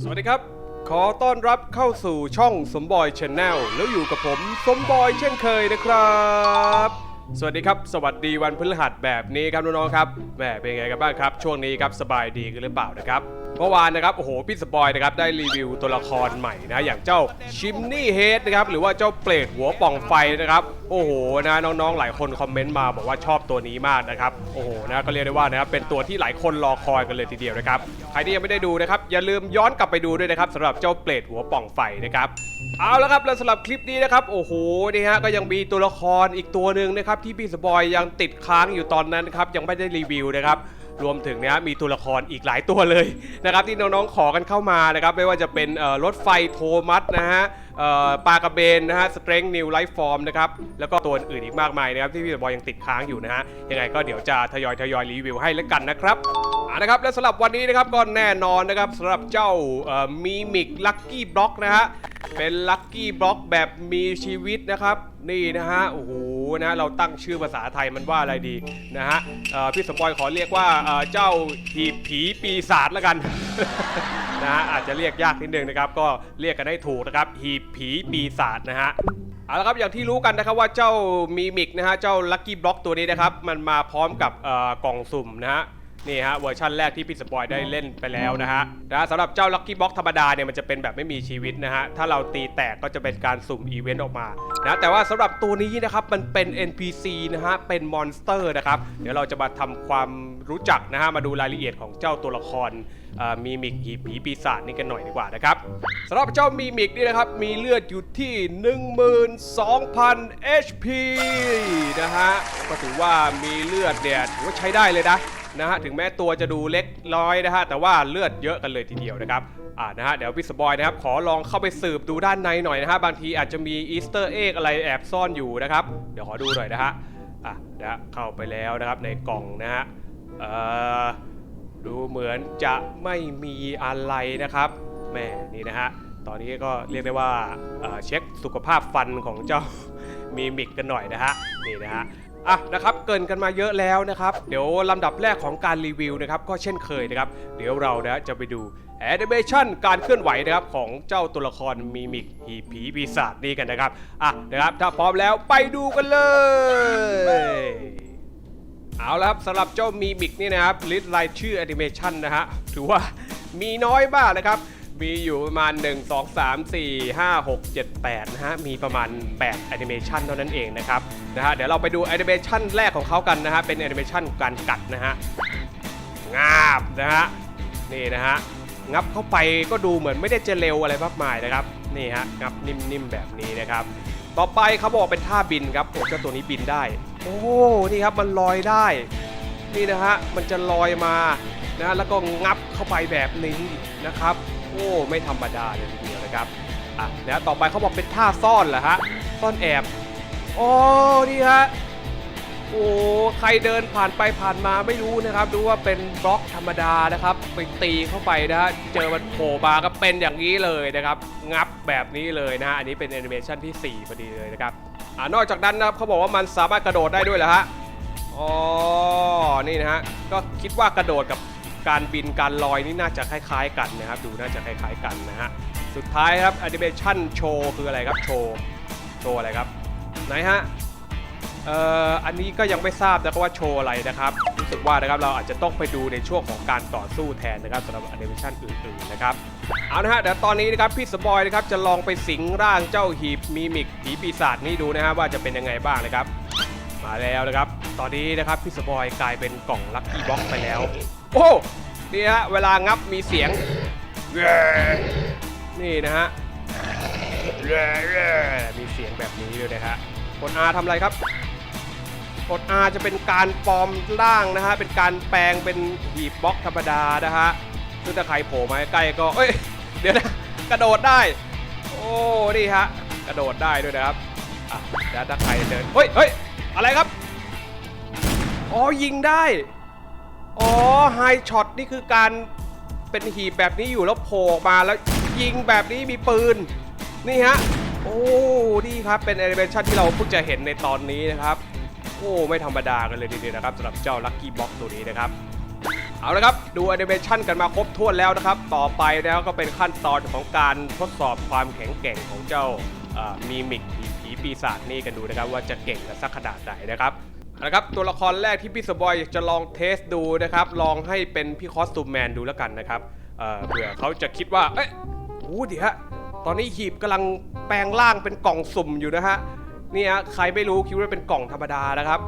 สวัสดีครับ ขอต้อนรับเข้าสู่ช่องสมบอยชาแนลแล้วอยู่กับผมสมบอยเช่นเคยนะครับ สวัสดีครับ สวัสดีวันพฤหัสแบบนี้ครับน้องๆครับแหมเป็นไงกันบ้างครับ ช่วงนี้ครับสบายดีกันหรือเปล่านะครับ เมื่อวานนะครับโอ้โหพี่สปอยนะครับได้รีวิวตัวละครใหม่นะอย่างเจ้าชิมนี่เฮดนะครับหรือว่าเจ้าเปรตหัวป่องไฟนะครับโอ้โหนะน้องๆหลายคนคอมเมนต์มาบอกว่าชอบตัวนี้มากนะครับโอ้โหนะก็เรียกได้ว่านะครับเป็นตัวที่หลายคนรอคอยกันเลยทีเดียวนะครับใครที่ยังไม่ได้ดูนะครับอย่าลืมย้อนกลับไปดูด้วยนะครับสำหรับเจ้าเปรตหัวป่องไฟนะครับเอาละครับแล้วสำหรับคลิปนี้นะครับโอ้โหนี่ฮะก็ยังมีตัวละครอีกตัวหนึ่งนะครับที่พี่สปอยยังติดค้างอยู่ตอนนั้นนะครับยังไม่ได้รีวิวนะครับ รวมถึงนะฮะมีตัวละครอีกหลายตัวเลยนะครับที่น้องๆขอกันเข้ามานะครับไม่ว่าจะเป็นเอ่อรถไฟโทมัสนะฮะ ปลากระเบนนะฮะสเตรงนิวไลฟ์ฟอร์มนะครับแล้วก็ตัวอื่นอีกมากมายนะครับที่พี่บอยยังติดค้างอยู่นะฮะยังไงก็เดี๋ยวจะทยอยทยอยรีวิวให้แล้วกันนะครับอ่านะครับและสำหรับวันนี้นะครับก็แน่นอนนะครับสำหรับเจ้ามีมิกลัคกี้บล็อกนะฮะเป็นลัคกี้บล็อกแบบมีชีวิตนะครับ นี่นะฮะโอ้โหนะเราตั้งชื่อภาษาไทยมันว่าอะไรดีนะฮะพี่สปอยขอเรียกว่าเอ่อเจ้าหีบผีปีศาจแล้วกันนะฮะอาจจะเรียกยากนิดนึงนะครับ ก็เรียกกันให้ถูกนะครับหีบผีปีศาจนะฮะเอาละครับอย่างที่รู้กันนะครับว่าเจ้ามีมิกนะฮะเจ้าลัคกี้บล็อกตัวนี้นะครับมันมาพร้อมกับกล่องสุ่มนะฮะนี่ฮะเวอร์ชันแรกที่พี่สปอยได้เล่นไปแล้วนะฮะนะสำหรับเจ้าลัคกี้บล็อกธรรมดาเนี่ยมันจะเป็นแบบไม่มีชีวิตนะฮะ ถ้าเราตีแตกก็จะเป็นการสุ่มอีเวนต์ออกมานะแต่ว่าสำหรับตัวนี้นะครับมันเป็น NPC นะฮะ เป็นมอนสเตอร์นะครับ เดี๋ยวเราจะมาทำความรู้จักนะฮะ มาดูรายละเอียดของเจ้าตัวละครมีมิกหีบผีปีศาจนี่กันหน่อยดีกว่านะครับสำหรับเจ้ามีมิกนี่นะครับ มีเลือดอยู่ที่ 12,000 HP นะฮะก็ถือว่ามีเลือดเนี่ยถือว่าใช้ได้เลยนะนะฮะถึงแม้ตัวจะดูเล็กน้อยนะฮะแต่ว่าเลือดเยอะกันเลยทีเดียวนะครับอ่านะฮะเดี๋ยวพี่สปอยนะครับขอลองเข้าไปสืบดูด้านในหน่อยนะฮะบางทีอาจจะมีอีสเตอร์เอ็กอะไรแอบซ่อนอยู่นะครับ เดี๋ยวขอดูหน่อยนะฮะอะนะฮะเข้าไปแล้วนะครับในกล่องนะฮะเอ่อ ดูเหมือนจะไม่มีอะไรนะครับแม่นี่นะฮะตอนนี้ก็เรียกได้ว่าเอ่อเช็คสุขภาพฟันของเจ้ามีมิกกันหน่อยนะฮะนี่นะฮะอะนะครับเกินกันมาเยอะแล้วนะครับ เดี๋ยวลำดับแรกของการรีวิวนะครับ ก็เช่นเคยนะครับ เดี๋ยวเรานะจะไปดูแอนิเมชันการเคลื่อนไหวนะครับ ของเจ้าตัวละครมีมิกหีผีปีศาจนี่กันนะครับ อะนะครับ ถ้าพร้อมแล้วไปดูกันเลย เอาละครับสำหรับเจ้ามีมิกนี่นะครับลิสต์รายชื่อแอนิเมชันนะฮะถือว่ามีน้อยมากนะครับ มีอยู่ประมาณ 1 2 3 4 5 6 7 8 นะฮะ มีประมาณ 8 แอนิเมชันเท่านั้นเองนะครับนะฮะเดี๋ยวเราไปดูแอนิเมชันแรกของเขากันนะฮะ เป็นแอนิเมชันการกัดนะฮะงาบนะฮะ นี่นะฮะ งับเข้าไปก็ดูเหมือนไม่ได้จะเร็วอะไรมากมายนะครับ นี่ฮะ งับนิ่มๆแบบนี้นะครับ ต่อไปเขาบอกเป็นท่าบินครับโอ้เจ้าตัวนี้บินได้ โอ้นี่ครับมันลอยได้ นี่นะฮะมันจะลอยมานะแล้วก็งับเข้าไปแบบนี้นะครับ โอ้ไม่ธรรมดาเลยทีเดียวนะครับอะแล้วต่อไปเขาบอกเป็นท่าซ่อนเหรอฮะซ่อนแอบโอ้นี่ฮะโอ้ใครเดินผ่านไปผ่านมาไม่รู้นะครับดูว่าเป็นบล็อกธรรมดานะครับ ไปตีเข้าไปนะฮะเจอมันโผล่มาก็เป็นอย่างนี้เลยนะครับ งับแบบนี้เลยนะฮะอันนี้เป็นแอนิเมชันที่ 4 พอดีเลยนะครับ อ่านอกจากนั้นนะครับเขาบอกว่ามันสามารถกระโดดได้ด้วยเหรอฮะอ๋อนี่นะฮะก็คิดว่ากระโดดกับการบินการลอยนี่น่าจะคล้าย ๆ กันนะครับ ดูน่าจะคล้าย ๆ กันนะฮะสุดท้ายครับแอนิเมชันโชว์คืออะไรครับโชว์โชว์อะไรครับไหนฮะเอ่ออันนี้ก็ยังไม่ทราบนะครับว่าโชว์อะไรนะครับ สึกว่านะครับเราอาจจะต้องไปดูในช่วงของการต่อสู้แทนนะครับสำหรับแอนิเมชันอื่นๆนะครับเอานะฮะเดี๋ยวตอนนี้นะครับพี่สปอยนะครับจะลองไปสิงร่างเจ้าหีบมีมิกผีปีศาจนี้ดูนะฮะว่าจะเป็นยังไงบ้างนะครับ มาแล้วนะครับ ตอนนี้นะครับพี่สปอยกลายเป็นกล่องลัคกี้บ็อกไปแล้ว โอ้นี่ฮะเวลางับมีเสียงนี่นะฮะมีเสียงแบบนี้ด้วยนะฮะกด R ทำอะไรครับ กด R จะเป็นการปลอมร่างนะฮะ เป็นการแปลงเป็นหีบบล็อกธรรมดานะฮะ ซึ่งถ้าใครโผล่มาใกล้ก็ เอ้ย เดี๋ยวนะ กระโดดได้ โอ้ นี่ฮะ กระโดดได้ด้วยนะครับ อะแล้วถ้าใครเดิน เฮ้ยเฮ้ย อะไรครับ อ๋อ ยิงได้ อ๋อ ไฮช็อตนี่คือการเป็นหีบแบบนี้อยู่แล้วโผล่มาแล้วยิงแบบนี้มีปืน นี่ฮะ โอ้ นี่ครับ เป็นแอนิเมชันที่เราเพิ่งจะเห็นในตอนนี้นะครับ โอ้ไม่ธรรมดากันเลยทีเดียวนะครับสำหรับเจ้าลัคกี้บ็อกตัวนี้นะครับเอาละครับดูแอนิเมชันกันมาครบถ้วนแล้วนะครับ ต่อไปแล้วก็เป็นขั้นตอนของการทดสอบความแข็งแกร่งของเจ้ามีมิกผีผีปีศาจนี่กันดูนะครับ ว่าจะเก่งกันสักขนาดไหนนะครับเอาละครับตัวละครแรกที่พี่สบอยจะลองเทสดูนะครับ ลองให้เป็นพี่คอสตูมแมนดูแล้วกันนะครับเเผื่อเขาจะคิดว่า เอ๊ะโอ้เดี๋ยวฮะตอนนี้หีบกำลังแปลงร่างเป็นกล่องสุ่มอยู่นะฮะ นี่ฮะใครไม่รู้คิดว่าเป็นกล่องธรรมดานะครับ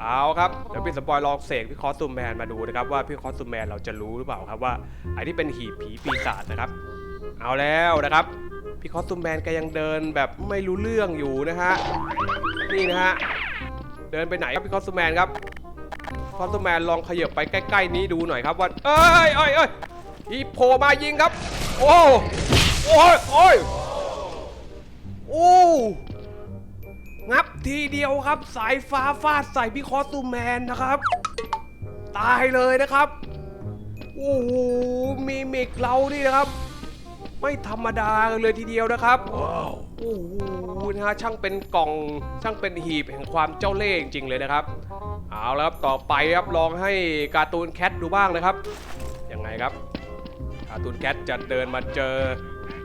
เอาครับเดี๋ยวพี่สปอยลองเสกพี่คอสตูมแมนมาดูนะครับว่าพี่คอสตูมแมนเราจะรู้หรือเปล่าครับว่าไอ้ที่เป็นหีบผีปีศาจนะครับ เอาแล้วนะครับพี่คอสตูมแมนแกยังเดินแบบไม่รู้เรื่องอยู่นะฮะนี่นะฮะเดินไปไหนครับพี่คอสตูมแมนครับคอสตูมแมนลองขยับไปใกล้ ๆ นี้ดูหน่อยครับว่าเอ้ยเอ้ยเอ้ยอีโผล่มายิงครับ โอ้โอ้ยโอ้ยโอ้ งับทีเดียวครับ สายฟ้าฟาดใส่พี่คอสตูมแมนนะครับ ตายเลยนะครับ โอ้โหมีมิกเรานี่นะครับ ไม่ธรรมดาเลยทีเดียวนะครับโอ้โหนะฮะช่างเป็นกล่องช่างเป็นหีบแห่งความเจ้าเล่ห์จริงๆเลยนะครับ เอาแล้วครับต่อไปครับลองให้การ์ตูนแคทดูบ้างนะครับยังไงครับการ์ตูนแคทจะเดินมาเจอ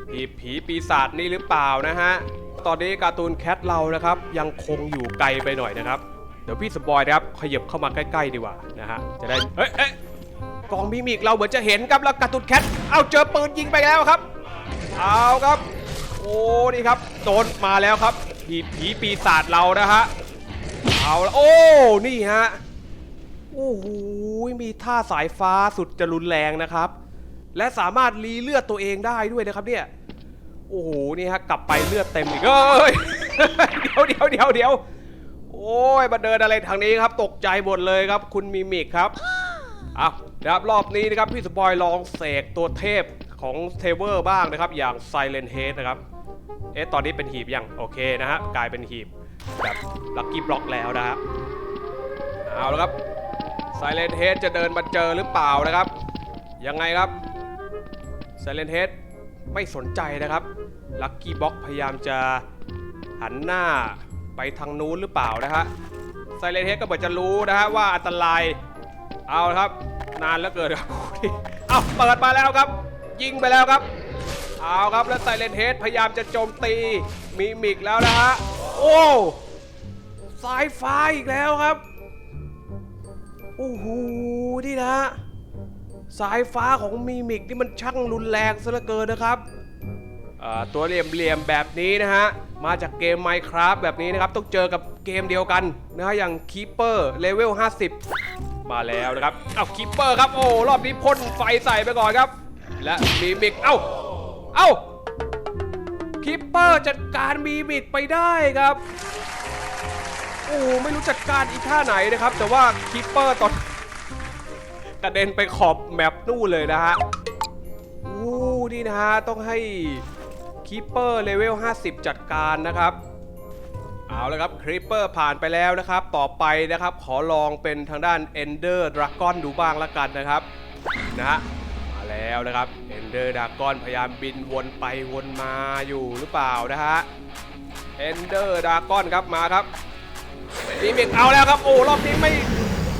ผีผีปีศาจนี่หรือเปล่านะฮะ ตอนนี้การ์ตูนแคทเรานะครับยังคงอยู่ไกลไปหน่อยนะครับ เดี๋ยวพี่สปอยนะครับขยับเข้ามาใกล้ๆดีกว่านะฮะจะได้เฮ้ยเอ้ยกองมิมิกเราเหมือนจะเห็นครับแล้วการ์ตูนแคทเอาเจอปืนยิงไปแล้วครับเอาครับ โอ้นี่ครับโดนมาแล้วครับผีผีปีศาจเรานะฮะเอาละโอ้นี่ฮะโอ้โหมีท่าสายฟ้าสุดจะรุนแรงนะครับ และสามารถรีเลือดตัวเองได้ด้วยนะครับเนี่ย โอ้โห นี่ฮะ กลับไปเลือดเต็มอีกเอ้ย เดี๋ยวเดี๋ยวเดี๋ยวเดี๋ยวโอ้ยมาเดินอะไรทางนี้ครับ ตกใจหมดเลยครับ คุณมิมิกครับอะนะครับรอบนี้นะครับพี่สปอยลองเสกตัวเทพของเทเวอร์บ้างนะครับ อย่าง Silent Head นะครับ เอ๊ะ ตอนนี้เป็นหีบยัง โอเคนะฮะ กลายเป็นหีบ แบบลัคกี้บล็อกแล้วนะฮะเอาและครับ Silent Head จะเดินมาเจอหรือเปล่านะครับ ยังไงครับ Silent Head ไม่สนใจนะครับลัคกี้บ็อกพยายามจะหันหน้าไปทางนู้นหรือเปล่านะฮะ Silent Head ก็เหมือนจะรู้นะฮะว่าอันตรายเอาครับ นานแล้วเกินครับเอาเปิดมาแล้วครับ ยิงไปแล้วครับ เอาครับแล้ว Silent Head พยายามจะโจมตีมีมิกแล้วนะฮะโอ้สายฟ้าอีกแล้วครับโอ้โหนี่นะ สายฟ้าของมีมิกนี่มันช่างรุนแรงซะเหลือเกินนะครับอ่าตัวเหลี่ยมๆแบบนี้นะฮะ มาจากเกม Minecraft แบบนี้นะครับ ต้องเจอกับเกมเดียวกันนะฮะ อย่าง Keeper Level 50 มาแล้วนะครับ เอา Keeper ครับ โอ้ รอบนี้พ่นไฟใส่ไปก่อนครับ และมีมิก เอ้า เอ้า Keeper จัดการมีมิกไปได้ครับ โอ้ ไม่รู้จัดการอีกท่าไหนนะครับ แต่ว่าคีปเปอร์ตอน กระเด็นไปขอบแมปนู่นเลยนะฮะอู้นี่นะฮะ ต้องให้คีปเปอร์เลเวล 50 จัดการนะครับ เอาละครับครีปเปอร์ผ่านไปแล้วนะครับ ต่อไปนะครับ ขอลองเป็นทางด้าน Ender Dragon ดูบ้างละกันนะครับ นะฮะมาแล้วนะครับ Ender Dragon พยายามบินวนไปวนมาอยู่หรือเปล่านะฮะ Ender Dragon ครับมาครับมีมิกเอาแล้วครับ โอ้รอบนี้ไม่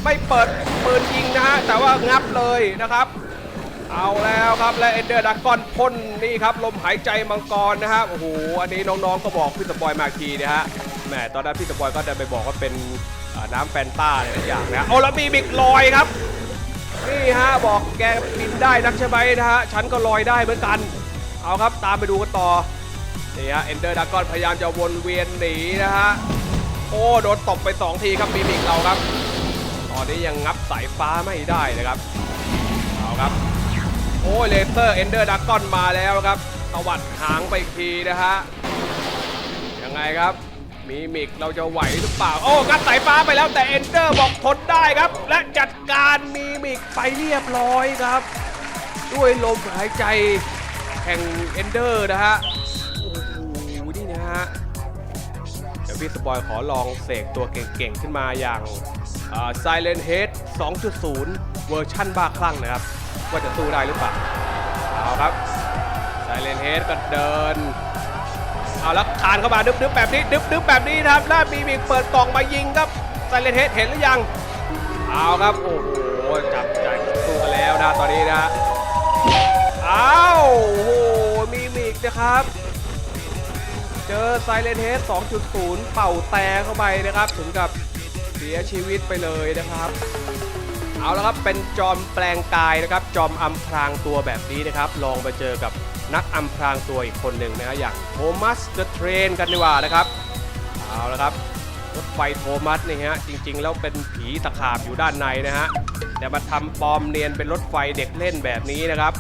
ไม่เปิด ปืนยิงนะฮะแต่ว่างับเลยนะครับ เอาแล้วครับและเอนเดอร์ดักกอนพ่นนี่ครับลมหายใจมังกรนะฮะโอ้โหอันนี้น้องๆก็บอกพี่สปอยมาอีกทีนะฮะแหมตอนนั้นพี่สปอยก็เดินไปบอกว่าเป็นน้ำแฟนต้าอะไรอย่างนะโอ้แล้วมีมิกลอยครับนี่ฮะบอกแกบินได้นักใช่ไหมนะฮะฉันก็ลอยได้เหมือนกันเอาครับตามไปดูกันต่อนี่ฮะเอนเดอร์ดักกอนพยายามจะวนเวียนหนีนะฮะโอ้โดนตบไป 2 ทีครับมีมิกเราครับ ตอนนี้ยังงับ สายฟ้าไม่ได้นะครับเอาครับโอ้เลเซอร์เอนเดอร์ดักกอนมาแล้วครับตวัดหางไปอีกทีนะฮะยังไงครับมีมิกเราจะไหวหรือเปล่า โอ้งัดสายฟ้าไปแล้วแต่เอนเดอร์บอกทนได้ครับ และจัดการมีมิกไปเรียบร้อยครับ ด้วยลมหายใจแห่งเอนเดอร์นะฮะโอ้โหนี่นะฮะเดี๋ยวพี่สปอยขอลองเสกตัวเก่งๆขึ้นมาอย่าง Silent Head 2.0 เวอร์ชั่นบ้าคลั่งนะครับ ว่าจะสู้ได้หรือเปล่า เอาครับ Silent Head ก็เดิน เอาแล้วคานเข้ามาดึบๆแบบนี้ดึบๆแบบนี้นะครับแล้วมีมิกเปิดกล่องมายิงครับ Silent Head เห็นหรือยัง เอาครับ โอ้โห จับใจสู้กันแล้วนะตอนนี้นะอ้าวโอ้โห มีมิกนะครับเจอไซเลนเฮด2.0 เป่าแต่เข้าไปนะครับ ถึงกับ เสียชีวิตไปเลยนะครับ เอาละครับเป็นจอมแปลงกายนะครับ จอมอำพรางตัวแบบนี้นะครับ ลองไปเจอกับนักอำพรางตัวอีกคนหนึ่งนะฮะอย่างโทมัสเดอะเทรนกันดีกว่านะครับเอาละครับรถไฟโทมัสนี่ฮะจริงๆ แล้วเป็นผีตะขาบอยู่ด้านในนะฮะแต่มาทำปลอมเนียนเป็นรถไฟเด็กเล่นแบบนี้นะครับ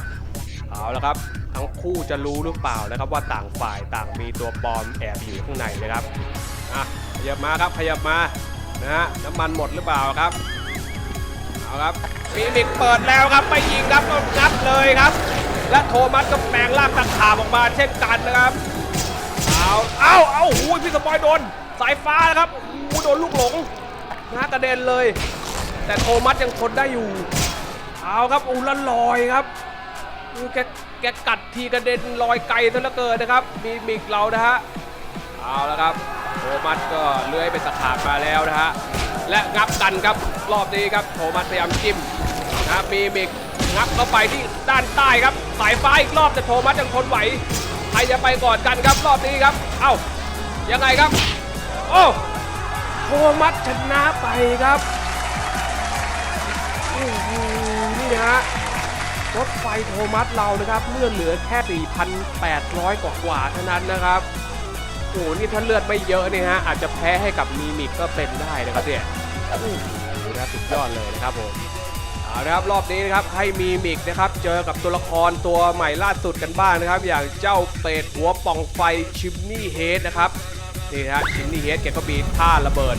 เอาละครับทั้งคู่จะรู้หรือเปล่านะครับว่าต่างฝ่ายต่างมีตัวปลอมแอบอยู่ข้างในนะครับอะขยับมาครับขยับมา นะฮะน้ำมันหมดหรือเปล่าครับเอาครับมีมิกเปิดแล้วครับไม่ยิงครับก็งับเลยครับ และโทมัสก็แปลงร่างตะขาบออกมาเช่นกันนะครับเอาเอาเอาหูยพี่สปอยโดนสายฟ้านะครับโอ้โหโดนลูกหลงนะกระเด็นเลย แต่โทมัสยังทนได้อยู่เอาครับอูละลอยครับแกแกกัดทีกระเด็นลอยไกลซะเหลือเกินนะครับ มีมิกเรานะฮะเอาและครับ โทมัสก็เลื้อยเป็นตะขาบมาแล้วนะฮะ และงับกันครับรอบนี้ครับโทมัสพยายามจิ้มนะครับมีมิกงับเข้าไปที่ด้านใต้ครับ สายฟ้าอีกรอบแต่โทมัสยังทนไหวใครจะไปก่อนกันครับรอบนี้ครับ เอ้ายังไงครับ โอ้โทมัสชนะไปครับโอ้โหนี่นะฮะรถไฟโทมัสเรานะครับเลื่อดเหลือแค่ 4,800 กว่ากว่าเท่านั้นนะครับ โอ้โหนี่ถ้าเลือดไม่เยอะนี่ฮะอาจจะแพ้ให้กับมีมิกก็เป็นได้นะครับเนี่ยโอ้โหนะสุดยอดเลยนะครับผมเอาละครับรอบนี้นะครับให้มีมิกนะครับเจอกับตัวละครตัวใหม่ล่าสุดกันบ้างนะครับ อย่างเจ้าเป็ดหัวป่องไฟชิมนี่เฮดนะครับนี่นะฮะชิมนี่เฮดแกก็มีท่าระเบิด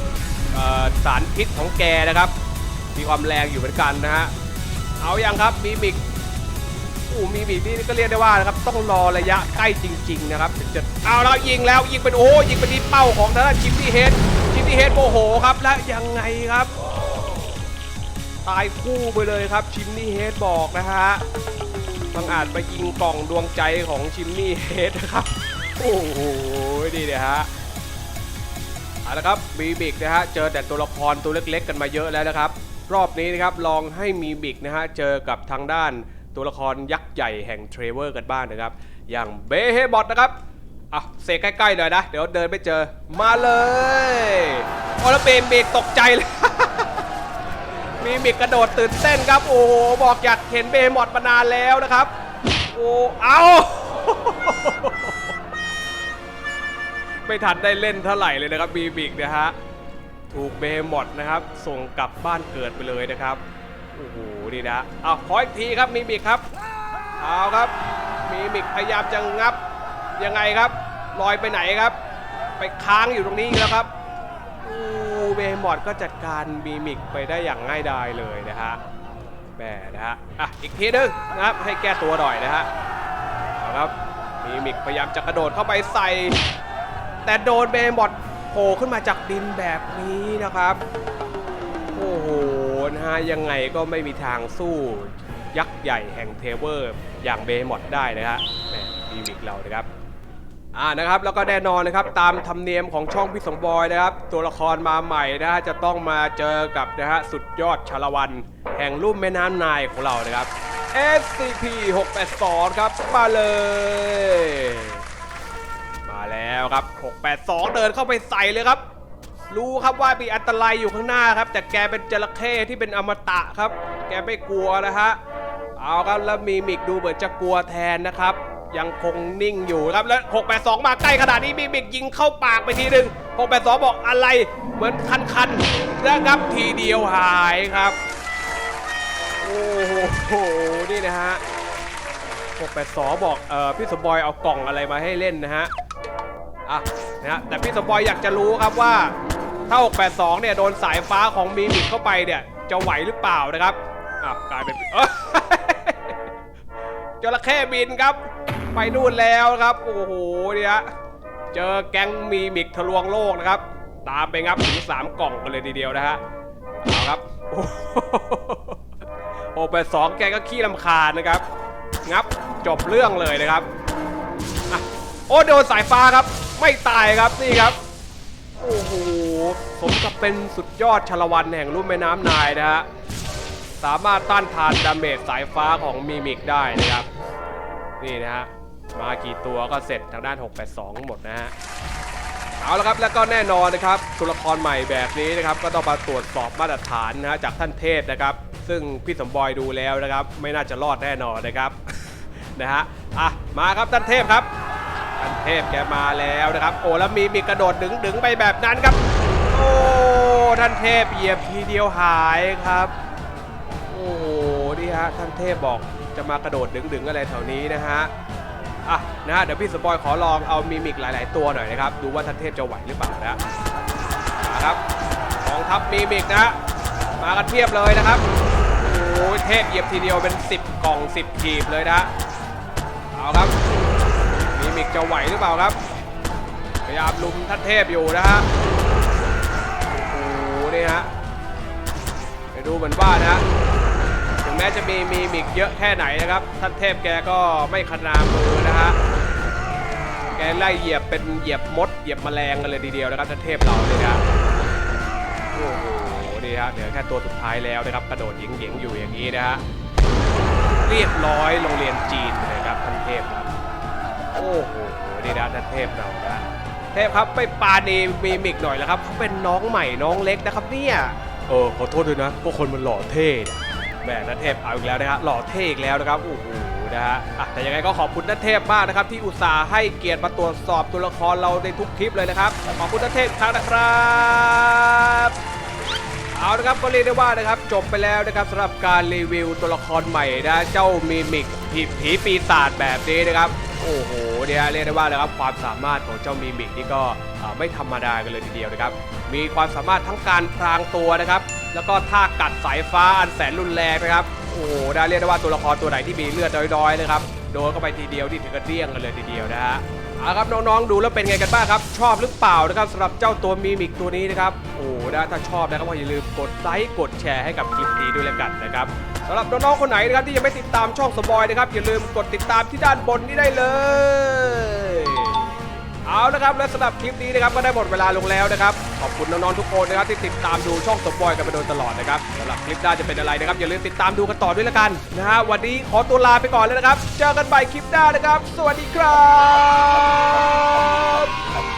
สารพิษของแกนะครับ มีความแรงอยู่เหมือนกันนะฮะเอาอย่างครับมีมิก อู้มีมิกนี่ก็เรียกได้ว่านะครับต้องรอระยะใกล้จริง ๆ นะครับจะเอาแล้วยิงแล้วยิงเป็นโอ้ยิงไปที่เป้าของทางด้านชิปปี้เฮดชิปปี้เฮดโมโหครับและยังไงครับ ตายคู่ไปเลยครับชิมนี่เฮดบอกนะฮะบังอาจไปยิงกล่องดวงใจของชิมนี่เฮดนะครับโอ้โหนี่เนี่ยฮะเอาละครับมีบิกนะฮะเจอแต่ตัวละครตัวเล็ก ๆ กันมาเยอะแล้วนะครับ รอบนี้นะครับลองให้มีบิกนะฮะเจอกับทางด้านตัวละครยักษ์ ใหญ่แห่งเทรเวอร์กันบ้างนะครับ อย่างเบเฮบอทนะครับอะเซใกล้ๆหน่อยนะ เดี๋ยวเดินไปเจอมาเลยโอลเบนเบรกตกใจเลย มีมิกกระโดดตื่นเต้นครับ โอ้โห บอกอยากเห็นเบมอดมานานแล้วนะครับ โอ้เอาไม่ทันได้เล่นเท่าไหร่เลยนะครับบีบิกนะฮะถูกเบมอดนะครับ ส่งกลับบ้านเกิดไปเลยนะครับ โอ้โห นี่นะเอาขออีกทีครับมีบิกครับ เอาครับ มีบิกพยายามจะงับยังไงครับลอยไปไหนครับ ไปค้างอยู่ตรงนี้แล้วครับอูเบมอดก็จัดการมีมิกไปได้อย่างง่ายดายเลยนะฮะแหมนะฮะอะอีกทีนึงนะครับให้แก้ตัวหน่อยนะฮะเอาครับมีมิกพยายามจะกระโดดเข้าไปใส่ แต่โดนเบมอดโผล่ขึ้นมาจากดินแบบนี้นะครับ โอ้โหนะฮะยังไงก็ไม่มีทางสู้ ยักษ์ใหญ่แห่งเทเวอร์อย่างเบมอดได้นะฮะแมดีวิกเรานะครับอ่านะครับแล้วก็แน่นอนนะครับตามธรรมเนียมของช่องพี่สงบอยนะครับ ตัวละครมาใหม่นะฮะจะต้องมาเจอกับนะฮะสุดยอดชาละวัน แห่งลุ่มแม่น้ำนายของเรานะครับ SCP 682ครับมาเลย มาแล้วครับ 682 เดินเข้าไปใส่เลยครับ รู้ครับว่ามีอันตรายอยู่ข้างหน้าครับ แต่แกเป็นจระเข้ที่เป็นอมตะครับ แกไม่กลัวนะฮะ เอาครับแล้วมีมิกดูเหมือนจะกลัวแทนนะครับ ยังคงนิ่งอยู่ครับแล้ว 682 มาใกล้ขนาดนี้มีมิกยิงเข้าปากไปทีหนึ่ง682 บอกอะไรเหมือนคันๆนะครับทีเดียวหายครับ โอ้โหนี่นะฮะ682 บอกเออพี่สมบอยเอากล่องอะไรมาให้เล่นนะฮะอะนะฮะแต่พี่สมบอยอยากจะรู้ครับว่าถ้า 682 เนี่ยโดนสายฟ้าของมีมิกเข้าไปเนี่ยจะไหวหรือเปล่านะครับอะกลายเป็น จระเข้บินครับ ไปนู่นแล้วครับ โอ้โหเนี่ยเจอแก๊งมีมิกทะลวงโลกนะครับ ตามไปงับถึง3กล่องกันเลยทีเดียวนะฮะเอาครับ โอ้ไปสองแกก็ขี้ลำคาญนะครับ งับจบเรื่องเลยนะครับอโอ้โดนสายฟ้าครับ ไม่ตายครับนี่ครับ โอ้โหสมกับเป็นสุดยอดชลวันแห่งลุ่มแม่น้ำนายนะฮะ สามารถต้านทานดาเมจสายฟ้าของมีมิกได้นะครับ นี่นะฮะ มากี่ตัวก็เสร็จทางด้าน 682 หมดนะฮะ เอาละครับ แล้วก็แน่นอนนะครับตัวละครใหม่แบบนี้นะครับ ก็ต้องมาตรวจสอบมาตรฐานนะฮะจากท่านเทพนะครับ ซึ่งพี่สมบอยดูแล้วนะครับ ไม่น่าจะรอดแน่นอนนะครับ นะฮะ อะ มาครับท่านเทพครับ ท่านเทพแกมาแล้วนะครับ โอ้แล้วมีมีกระโดดดึงดึงไปแบบนั้นครับ โอ้ ท่านเทพเหยียบทีเดียวหายครับ โอ้โหนี่ฮะท่านเทพบอกจะมากระโดดดึงๆอะไรแถวนี้นะฮะอะนะฮะเดี๋ยวพี่สปอยขอลองเอามีมิกหลาย ๆ ตัวหน่อยนะครับดูว่าท่านเทพจะไหวหรือเปล่านะมาครับกองทัพมีมิกนะมากันเทียบเลยนะครับโอ้ยเทพเหยียบทีเดียวเป็น 10 กล่อง 10ขีบเลยนะเอาครับมีมิกจะไหวหรือเปล่าครับพยายามลุมท่านเทพอยู่นะฮะโอ้โหนี่ฮะไปดูเหมือนว่านะฮะ แม้จะมีมีมิกเยอะแค่ไหนนะครับ ท่านเทพแกก็ไม่ขนามือนะฮะ แกไล่เหยียบเป็นเหยียบมด เหยียบแมลงกันเลยทีเดียวนะครับ ท่านเทพเราเนี่ยนะโอ้โหนี่ฮะเหลือแค่ตัวสุดท้ายแล้วนะครับ กระโดดหยิงๆอยู่อย่างนี้นะฮะ เรียบร้อยโรงเรียนจีนเลยครับท่านเทพครับ โอ้โหนี่นะท่านเทพเรานะเทพครับไปปาณีมีมิกหน่อยแล้วครับเขาเป็นน้องใหม่น้องเล็กนะครับเนี่ย เออขอโทษด้วยนะพวกคนมันหล่อเท่ หมนัทเทพเอาอีกแล้วนะฮะหล่อเท่อีกแล้วนะครับโอ้โหนะฮะอะแต่ยังไงก็ขอบคุณนัทเทพมากนะครับ ที่อุตส่าห์ให้เกียรติมาตรวจสอบตัวละครเราในทุกคลิปเลยนะครับขอบคุณนัทเทพอีกครั้งนะครับเอาละครับก็เรียกได้ว่านะครับจบไปแล้วนะครับสำหรับการรีวิวตัวละครใหม่นะเจ้ามีมิกผีผีปีศาจแบบนี้นะครับโอ้โหเนี่ยเรียกได้ว่านะครับความสามารถของเจ้ามีมิกนี่ก็ไม่ธรรมดากันเลยทีเดียวนะครับ มีความสามารถทั้งการพรางตัวนะครับ แล้วก็ท่ากัดสายฟ้าอันแสนรุนแรงนะครับ โอ้โหได้เรียกได้ว่าตัวละครตัวไหนที่มีเลือดน้อยๆนะครับโดนเข้าไปทีเดียวนี่ถึงกับเดี้ยงกันเลยทีเดียวนะฮะเอาครับน้องๆดูแล้วเป็นไงกันบ้างครับ ชอบหรือเปล่านะครับสำหรับเจ้าตัวมีมิกตัวนี้นะครับโอ้นะถ้าชอบนะครับก็อย่าลืมกดไลค์กดแชร์ให้กับคลิปนี้ด้วยแล้วกันนะครับสำหรับน้องๆคนไหนนะครับที่ยังไม่ติดตามช่องสบอยนะครับอย่าลืมกดติดตามที่ด้านบนนี้ได้เลย เอาละครับ และสำหรับคลิปนี้นะครับก็ได้หมดเวลาลงแล้วนะครับ ขอบคุณน้องๆทุกคนนะครับที่ติดตามดูช่องสมบอยกันมาโดยตลอดนะครับสำหรับคลิปหน้าจะเป็นอะไรนะครับอย่าลืมติดตามดูกันต่อด้วยละกันนะฮะวันนี้ขอตัวลาไปก่อนเลยนะครับ เจอกันใหม่คลิปหน้านะครับ สวัสดีครับ